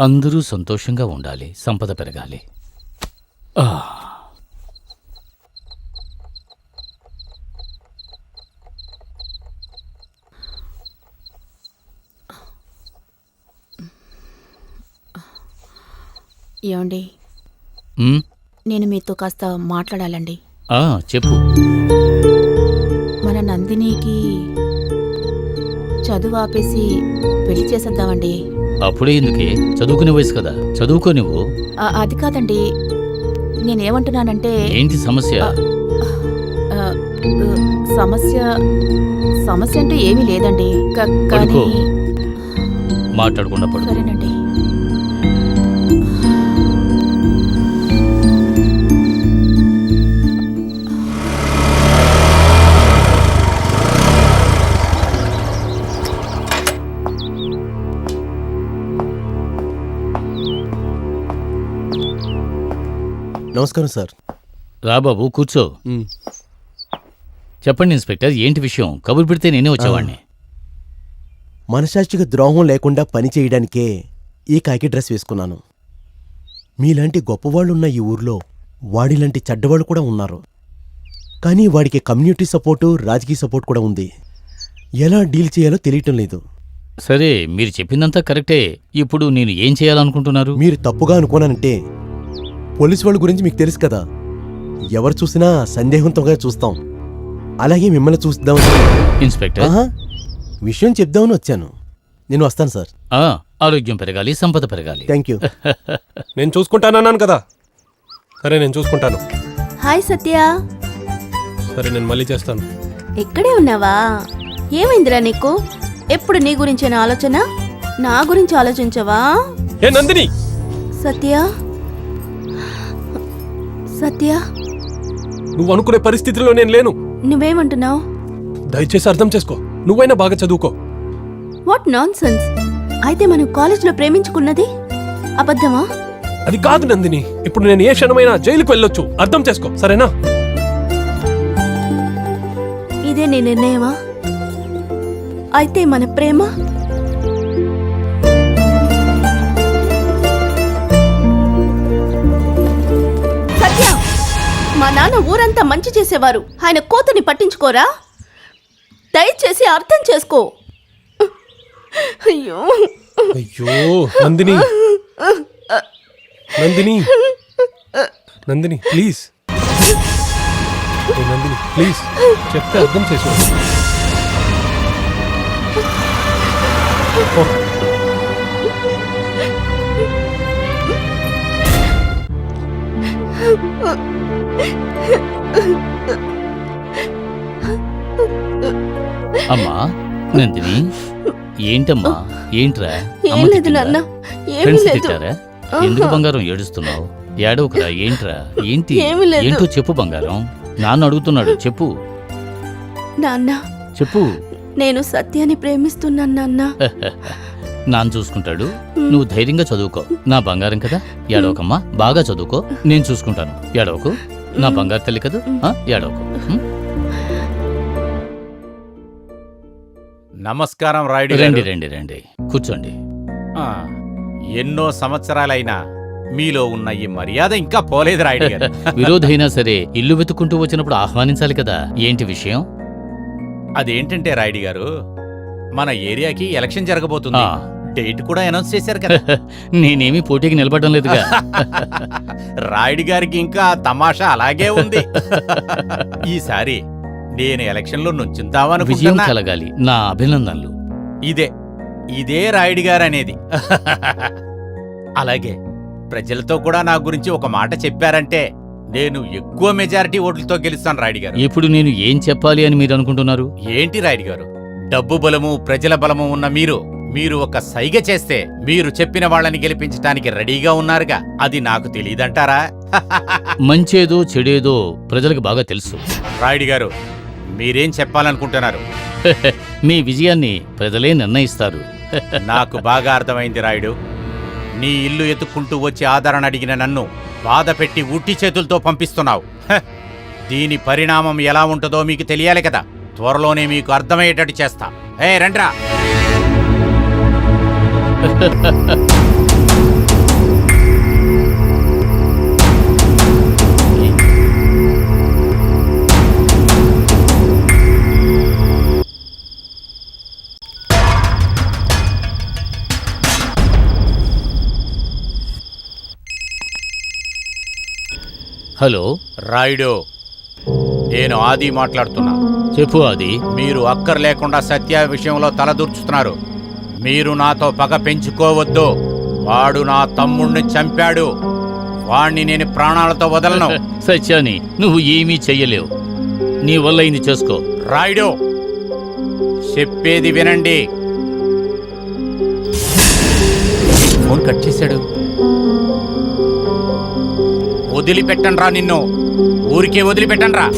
అందరూ సంతోషంగా ఉండాలి సంపద పెరగాలి. ఏమండి? ఉమ్, నేను మీతో కాస్త మాట్లాడాలండి. ఆ, చెప్పు. మన నందినికి చదువు ఆపేసి పెళ్ళి చేసేద్దామండి. అప్పుడే ఎందుకే చదువుకునే వయసు కదా. చదువుకో నువ్వు. ఆ, అది కాదండి. నేనేమంటున్నానంటే ఏంటి సమస్య? ఆ, ఆ, సమస్య సమస్య అంటూ ఏమీ లేదండి. క- కానీ పడుకో. మాట్లాడకుండా పడు సరేనండి. నమస్కారం సార్. రా బాబు కూర్చో. చెప్పండి ఇన్స్పెక్టర్ ఏంటి విషయం? కబురు పెడితే నేనే వచ్చేవాడిని మనశాస్త్రిక ద్రోహం లేకుండా పని చేయడానికే ఈ కాకి డ్రెస్ వేసుకున్నాను. మీలాంటి గొప్పవాళ్ళున్న ఈ ఊర్లో వాడిలాంటి చెడ్డవాళ్ళు కూడా ఉన్నారు. కానీ వాడికి కమ్యూనిటీ సపోర్టు రాజకీయ సపోర్ట్ కూడా ఉంది. ఎలా డీల్ చేయాలో తెలియటం లేదు. సరే మీరు చెప్పిందంతా కరెక్టే. ఇప్పుడు నేను ఏం చేయాలనుకుంటున్నారు? మీరు తప్పుగా అనుకోనంటే పోలీసు వాళ్ళ గురించి మీకు తెలుసు కదా. ఎవరు చూసినా సందేహంతోగా చూస్తాం. అలాగే మిమ్మల్ని చూద్దామని ఇన్స్పెక్టర్. ఆహా, విషయం చెప్దామని వచ్చాను. నేను వస్తాను సార్. ఆ, ఆరోగ్యం పెరగాలి సంపద పెరగాలి. థ్యాంక్ యూ నేను చూసుకుంటానన్నాను కదా. సరే నేను చూసుకుంటాను. హాయ్ సత్య. సరే నేను మళ్ళీ చేస్తాను. ఇక్కడే ఉన్నావా? ఏమైందిరా నీకు? ఎప్పుడు నీ గురించేనా ఆలోచన? నా గురించి ఆలోచించవా? ఏ నందిని! సత్య? సత్య? నువ్వు అనుకునే పరిస్థితిలో నేను లేను. నువ్వేమంటున్నావు? దయచేసి అర్థం చేసుకో. నువ్వైనా బాగా చదువుకో. వాట్ నాన్ సెన్స్ అయితే మనం కాలేజ్లో ప్రేమించుకున్నది? అబద్ధమా? అది కాదు నందిని. ఇప్పుడు నేను ఏ క్షణమైనా జైలుకు వెళ్ళొచ్చు. అర్థం చేసుకో. సరేనా? ఇదే నీ నిర్ణయమా? అయితే మన ప్రేమ? మా నాన్న ఊరంతా మంచి చేసేవారు. ఆయన కోతని పట్టించుకోరా? దయచేసి అర్థం చేసుకో. అయ్యో. అయ్యో నందిని. నందిని. నందిని ప్లీజ్ నందిని ప్లీజ్ చెప్తే అర్థం చేసుకో. Oh. అమ్మా నందిని ఏంటమ్మా ఏంట్రా? ఏం లేదు? నాన్న ఏమీ ఫ్రెండ్స్ లేదు. తిట్టారా? ఎందుకు బంగారం ఏడుస్తున్నావు? ఏడవకురా ఏంట్రా? ఏంటి? ఏమీ లేదు. ఏంటో చెప్పు బంగారం. నాన్న అడుగుతున్నాడు చెప్పు. నాన్న చెప్పు. నేను సత్యాన్ని ప్రేమిస్తున్నాను నాన్న. నాన్న చూసుకుంటాడు. నువ్వు ధైర్యంగా చదువుకో. నా బంగారం కదా? ఏడవకమ్మా. బాగా చదువుకో. నేను చూసుకుంటాను. ఏడవకు. నా బంగారు తల్లి కదా? ఏడవకు? నమస్కారం రాయుడు రండి. రండి రండి. కూర్చోండి. ఎన్నో సంవత్సరాలైనా మీలో ఉన్న ఈ మర్యాద ఇంకా పోలేదు రాయుడు గారు. విరోధైనా సరే ఇల్లు వెతుక్కుంటూ వచ్చినప్పుడు ఆహ్వానించాలి కదా. ఏంటి విషయం? అదేంటంటే రాయుడు గారు మన ఏరియాకి ఎలక్షన్ జరగబోతుంది. డేట్ కూడా అనౌన్స్ చేశారు కదా. నేనేమీ పోటీకి నిలబడడం లేదుగా. రాయుడు గారికి ఇంకా తమాషా అలాగే ఉంది. ఈసారి నేను ఎలక్షన్లో విజయం కలగాలి. నా అభినందనలు. ఇదే ఇదే రాయుడు గారు అనేది. అలాగే ప్రజలతో కూడా నా గురించి ఒక మాట చెప్పారంటే నేను ఎక్కువ మెజారిటీ ఓట్లతో గెలుస్తాను రాయుడు గారు. ఇప్పుడు నేను ఏం చెప్పాలి అని మీరు అనుకుంటున్నారు? ఏంటి రాయుడు గారు? డబ్బు బలము ప్రజల బలము ఉన్న మీరు మీరు ఒక సైగ చేస్తే మీరు చెప్పిన వాళ్ళని గెలిపించడానికి రెడీగా ఉన్నారుగా. అది నాకు తెలియదంటారా మంచేదో చెడేదో ప్రజలకు బాగా తెలుసు. రాయుడు గారు మీరేం చెప్పాలనుకుంటున్నారు? మీ విజయాన్ని ప్రజలే నిర్ణయిస్తారు. నాకు బాగా అర్థమైంది రాయుడు. నీ ఇల్లు ఎత్తుక్కుంటూ వచ్చి ఆదరణ అడిగిన నన్ను బాధ పెట్టి ఉట్టి చేతులతో పంపిస్తున్నావు! దీని పరిణామం ఎలా ఉంటుందో మీకు తెలియాలి కదా. త్వరలోనే మీకు అర్థమయ్యేటట్టు చేస్తా. ఏ రండ్రా. హలో రాయుడు నేను ఆది మాట్లాడుతున్నా. చెప్పు అది మీరు అక్కర్ లేకుండా సత్య విషయంలో తలదూర్చుతున్నారు మీరు నాతో పగ పెంచుకోవద్దు. వాడు నా తమ్ముణ్ణి చంపాడు. వాణ్ణి నేను ప్రాణాలతో వదలను. సత్యాని నువ్వు ఏమీ చెయ్యలేవు. నీ వల్ల ఇది చేసుకో. రాయుడు చెప్పేది వినండి. ఫోన్ కట్ చేశాడు. వదిలిపెట్టండ్రా నిన్ను. ఊరికే వదిలిపెట్టండ్రా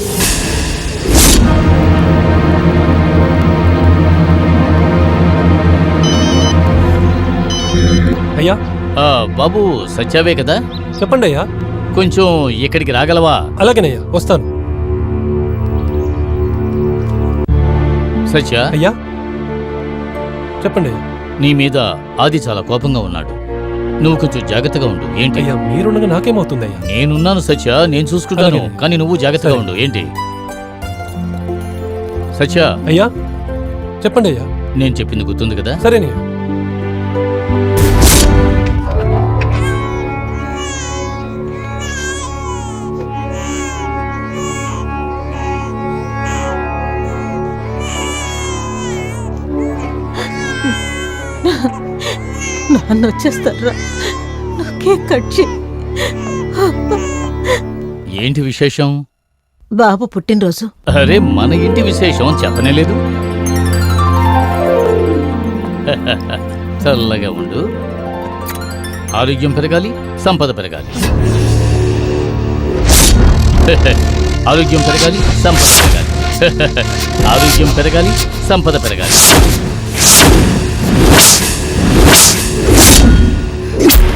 అయ్యా. బాబు సత్యావే కదా? చెప్పండి అయ్యా. కొంచెం ఇక్కడికి రాగలవా? అలాగేనయ్యా వస్తాను. సత్య అయ్యా. చెప్పండి నీ మీద ఆది చాలా కోపంగా ఉన్నాడు. నువ్వు కొంచెం జాగ్రత్తగా ఉండు ఏంటి? అయ్యా మీరుండగా నాకేమవుతుంది అయ్యా? నేనున్నాను సత్య నేను చూసుకుంటాను. కానీ నువ్వు జాగ్రత్తగా. ఉండు ఏంటి? సత్య అయ్యా. చెప్పండి అయ్యా. నేను చెప్పింది గుర్తుంది కదా? సరేనయ్యా. నాన్న వచ్చేస్తారా? కేక్ కట్ చేయి. ఏంటి విశేషం? బాబు పుట్టినరోజు. అరే మన ఇంటి విశేషం చెప్పనే లేదు. చల్లగా ఉండు. ఆరోగ్యం పెరగాలి సంపద పెరగాలి. ఆరోగ్యం పెరగాలి సంపద పెరగాలి. ఆరోగ్యం పెరగాలి సంపద పెరగాలి. you.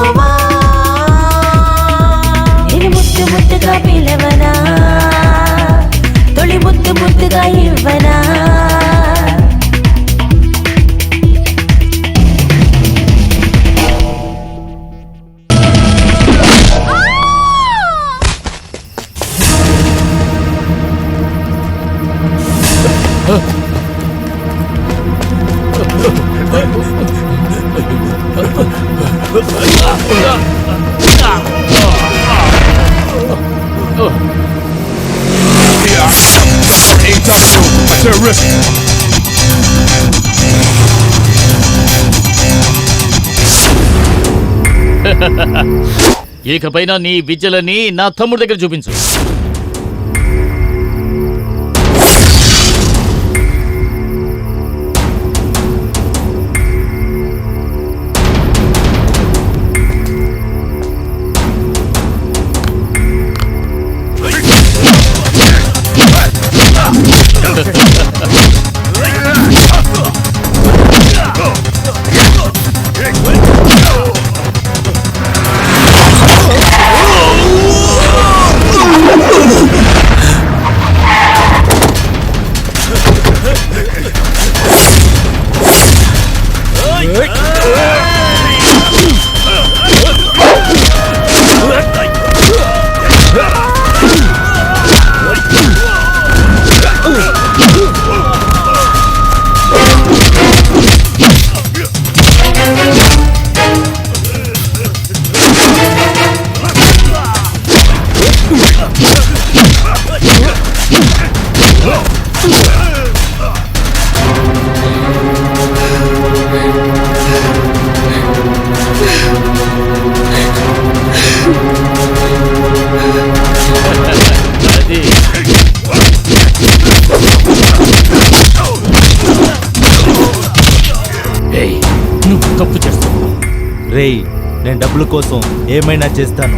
போவா இது முத்து முத்து காப்பிலவனா தொழி முத்து முத்து காயிவனா Oh ఇకపైన నీ విద్యలని నా తమ్ముడి దగ్గర చూపించు. రేయ్ నేను డబ్బుల కోసం ఏమైనా చేస్తాను.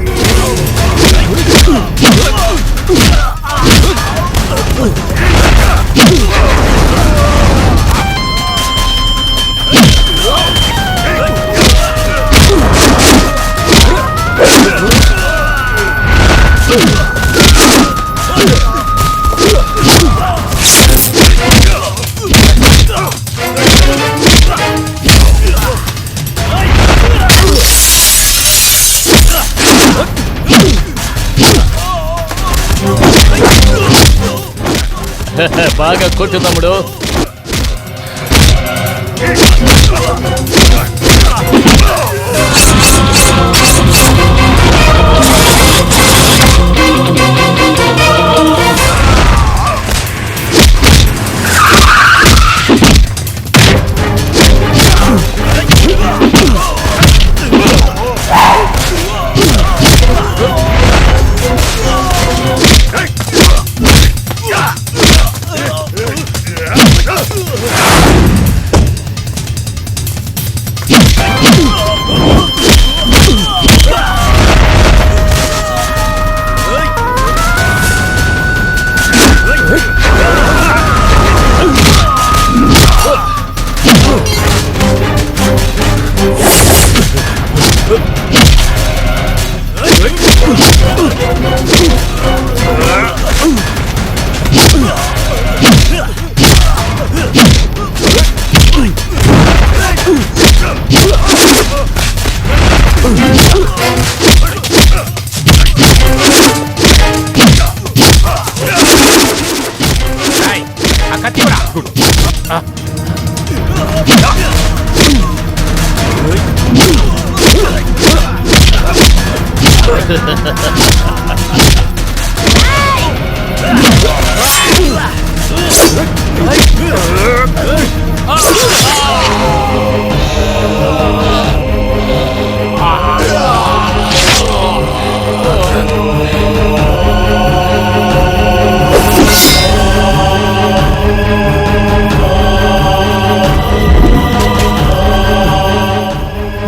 బాగా కొట్టు తమ్ముడు.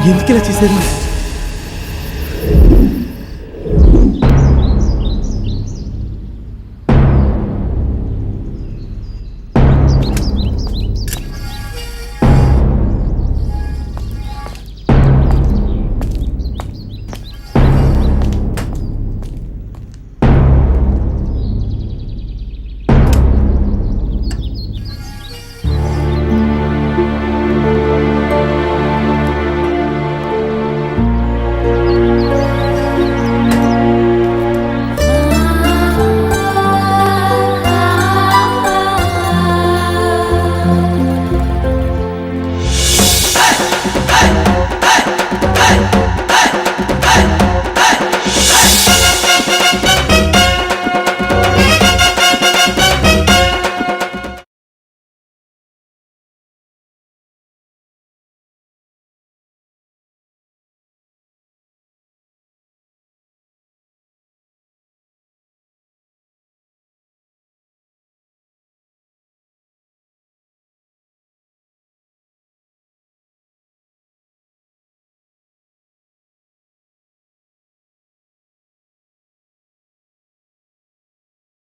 ఎందుకు ఇలా చేశారు